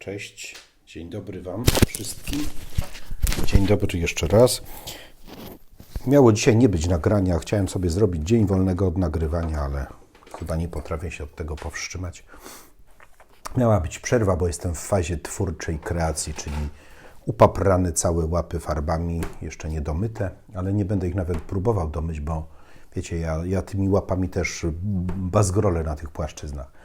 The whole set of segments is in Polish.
Cześć, dzień dobry Wam wszystkim. Dzień dobry jeszcze raz. Miało dzisiaj nie być nagrania, chciałem sobie zrobić dzień wolnego od nagrywania, ale chyba nie potrafię się od tego powstrzymać. Miała być przerwa, bo jestem w fazie twórczej kreacji, czyli upaprane całe łapy farbami, jeszcze nie domyte, ale nie będę ich nawet próbował domyć, bo wiecie, ja, ja tymi łapami też bazgrolę na tych płaszczyznach.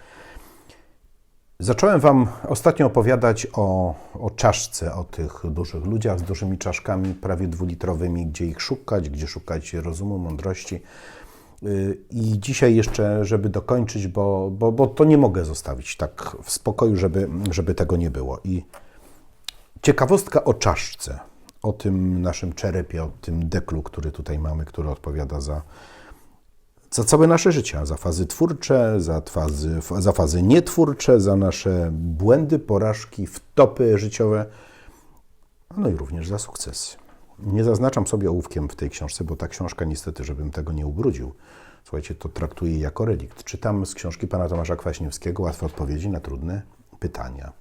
Zacząłem Wam ostatnio opowiadać o, o czaszce, o tych dużych ludziach z dużymi czaszkami, prawie dwulitrowymi, gdzie ich szukać, gdzie szukać rozumu, mądrości. Yy, I dzisiaj jeszcze, żeby dokończyć, bo, bo, bo to nie mogę zostawić tak w spokoju, żeby, żeby tego nie było. I ciekawostka o czaszce, o tym naszym czerepie, o tym deklu, który tutaj mamy, który odpowiada za, za całe nasze życie, za fazy twórcze, za fazy, za fazy nietwórcze, za nasze błędy, porażki, wtopy życiowe, no i również za sukcesy. Nie zaznaczam sobie ołówkiem w tej książce, bo ta książka niestety, żebym tego nie ubrudził, słuchajcie, to traktuję jako relikt. Czytam z książki pana Tomasza Kwaśniewskiego łatwe odpowiedzi na trudne pytania.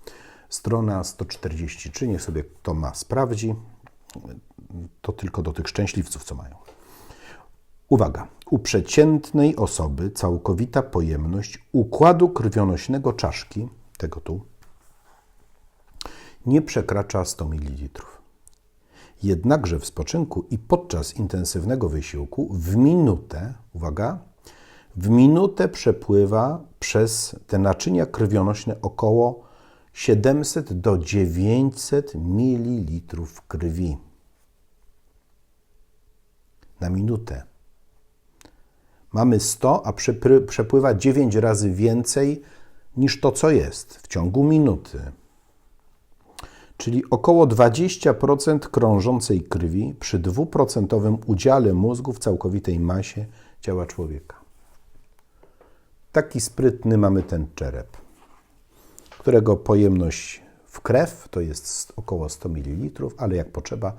Strona 143, niech sobie kto ma sprawdzi. To tylko do tych szczęśliwców, co mają. Uwaga! U przeciętnej osoby całkowita pojemność układu krwionośnego czaszki, tego tu, nie przekracza 100 ml. Jednakże w spoczynku i podczas intensywnego wysiłku w minutę, uwaga, w minutę przepływa przez te naczynia krwionośne około 700 do 900 ml krwi. Na minutę mamy 100, a przepływa 9 razy więcej niż to, co jest w ciągu minuty. Czyli około 20% krążącej krwi przy 2% udziale mózgu w całkowitej masie ciała człowieka. Taki sprytny mamy ten czerep, którego pojemność w krew to jest około 100 ml, ale jak potrzeba,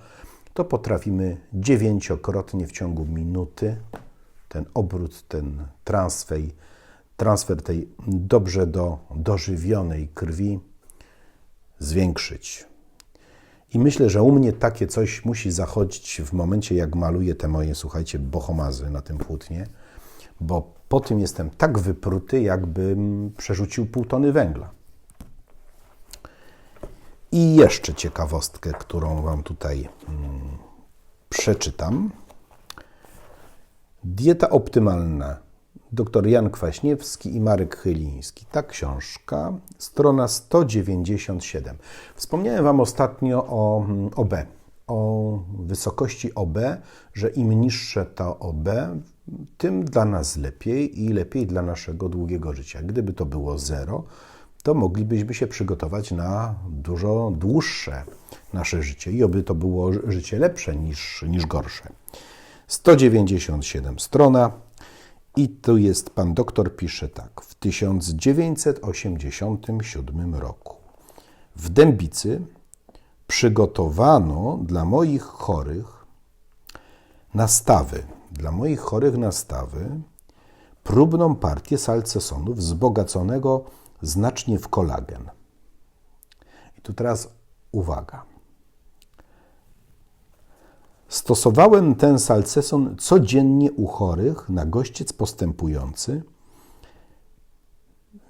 to potrafimy dziewięciokrotnie w ciągu minuty ten obrót, ten transfer, transfer tej dobrze do, dożywionej krwi zwiększyć. I myślę, że u mnie takie coś musi zachodzić w momencie, jak maluję te moje, słuchajcie, bohomazy na tym płótnie, bo po tym jestem tak wypruty, jakbym przerzucił pół tony węgla. I jeszcze ciekawostkę, którą Wam tutaj hmm, przeczytam. Dieta optymalna. Dr Jan Kwaśniewski i Marek Chyliński. Ta książka, strona 197. Wspomniałem Wam ostatnio o OB, o wysokości OB, że im niższe to OB, tym dla nas lepiej i lepiej dla naszego długiego życia. Gdyby to było zero, to moglibyśmy się przygotować na dużo dłuższe nasze życie i oby to było życie lepsze niż, niż gorsze. 197 strona. I tu jest pan doktor pisze tak. W 1987 roku w Dębicy przygotowano dla moich chorych nastawy, dla moich chorych nastawy próbną partię salcesonu wzbogaconego znacznie w kolagen. I tu teraz uwaga. Stosowałem ten salceson codziennie u chorych na gościec postępujący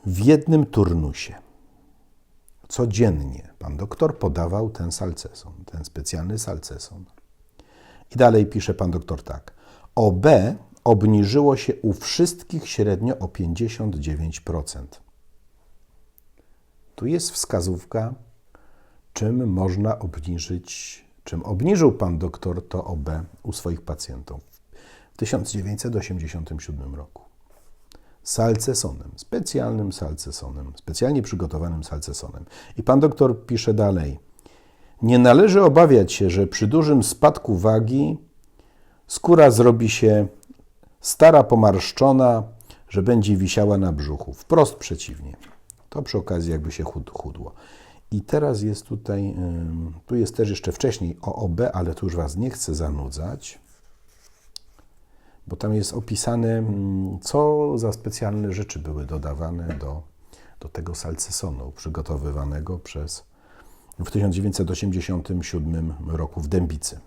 w jednym turnusie. Codziennie pan doktor podawał ten salceson, ten specjalny salceson. I dalej pisze pan doktor tak. OB obniżyło się u wszystkich średnio o 59%. Tu jest wskazówka, czym można obniżyć czym obniżył pan doktor to OB u swoich pacjentów w 1987 roku. Salcesonem, specjalnym salcesonem, specjalnie przygotowanym salcesonem. I pan doktor pisze dalej. Nie należy obawiać się, że przy dużym spadku wagi skóra zrobi się stara, pomarszczona, że będzie wisiała na brzuchu. Wprost przeciwnie. To przy okazji jakby się chudło. I teraz jest tutaj, tu jest też jeszcze wcześniej o OB, ale tu już Was nie chcę zanudzać, bo tam jest opisane, co za specjalne rzeczy były dodawane do, do tego salcesonu przygotowywanego przez w 1987 roku w Dębicy.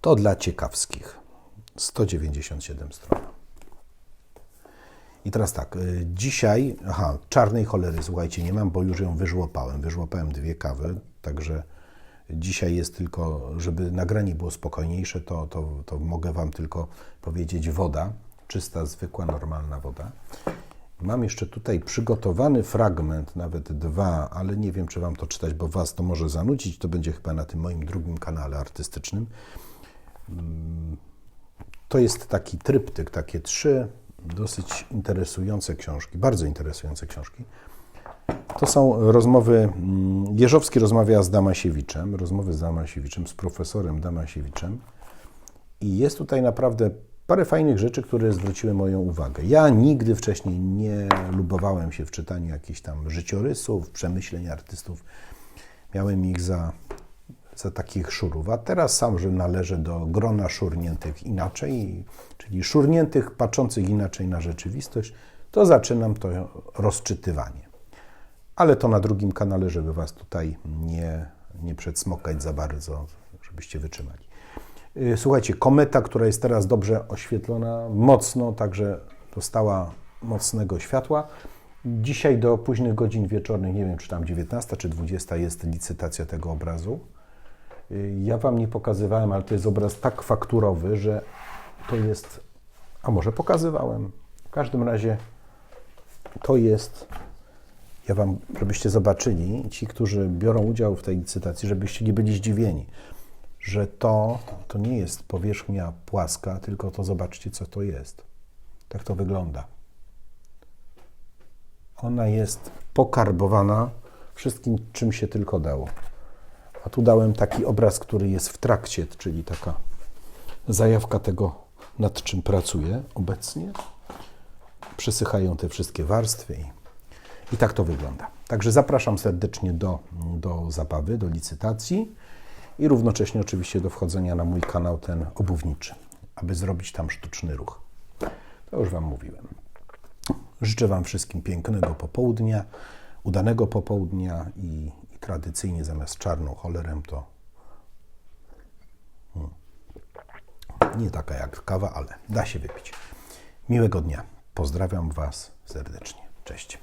To dla ciekawskich. 197 stron. I teraz tak, y, dzisiaj, aha, czarnej cholery, słuchajcie, nie mam, bo już ją wyżłopałem. Wyżłopałem dwie kawy, także dzisiaj jest tylko, żeby nagranie było spokojniejsze, to, to, to mogę Wam tylko powiedzieć woda, czysta, zwykła, normalna woda. Mam jeszcze tutaj przygotowany fragment, nawet dwa, ale nie wiem, czy Wam to czytać, bo Was to może zanudzić. To będzie chyba na tym moim drugim kanale artystycznym. To jest taki tryptyk, takie trzy dosyć interesujące książki, bardzo interesujące książki. To są rozmowy, mm, Jeżowski rozmawia z Damasiewiczem, rozmowy z Damasiewiczem, z profesorem Damasiewiczem i jest tutaj naprawdę parę fajnych rzeczy, które zwróciły moją uwagę. Ja nigdy wcześniej nie lubowałem się w czytaniu jakichś tam życiorysów, przemyśleń artystów. Miałem ich za, za takich szurów, a teraz sam, że należę do grona szurniętych inaczej, czyli szurniętych, patrzących inaczej na rzeczywistość, to zaczynam to rozczytywanie. Ale to na drugim kanale, żeby Was tutaj nie, nie przedsmokać za bardzo, żebyście wytrzymali. Y, Słuchajcie, kometa, która jest teraz dobrze oświetlona, mocno, także dostała mocnego światła. Dzisiaj do późnych godzin wieczornych, nie wiem czy tam 19 czy 20 jest licytacja tego obrazu. Y, Ja Wam nie pokazywałem, ale to jest obraz tak fakturowy, że to jest, a może pokazywałem. W każdym razie to jest, ja Wam, żebyście zobaczyli, ci, którzy biorą udział w tej licytacji, żebyście nie byli zdziwieni że to, to nie jest powierzchnia płaska, tylko to zobaczcie, co to jest. Tak to wygląda. Ona jest pokarbowana wszystkim, czym się tylko dało. A tu dałem taki obraz, który jest w trakcie, czyli taka zajawka tego, nad czym pracuję obecnie. Przesychają te wszystkie warstwy i, i tak to wygląda. Także zapraszam serdecznie do, do zabawy, do licytacji i równocześnie oczywiście do wchodzenia na mój kanał ten obuwniczy, aby zrobić tam sztuczny ruch. To już Wam mówiłem. Życzę Wam wszystkim pięknego popołudnia, udanego popołudnia i tradycyjnie zamiast czarną cholerem to hmm, nie taka jak kawa, ale da się wypić. Miłego dnia. Pozdrawiam Was serdecznie. Cześć.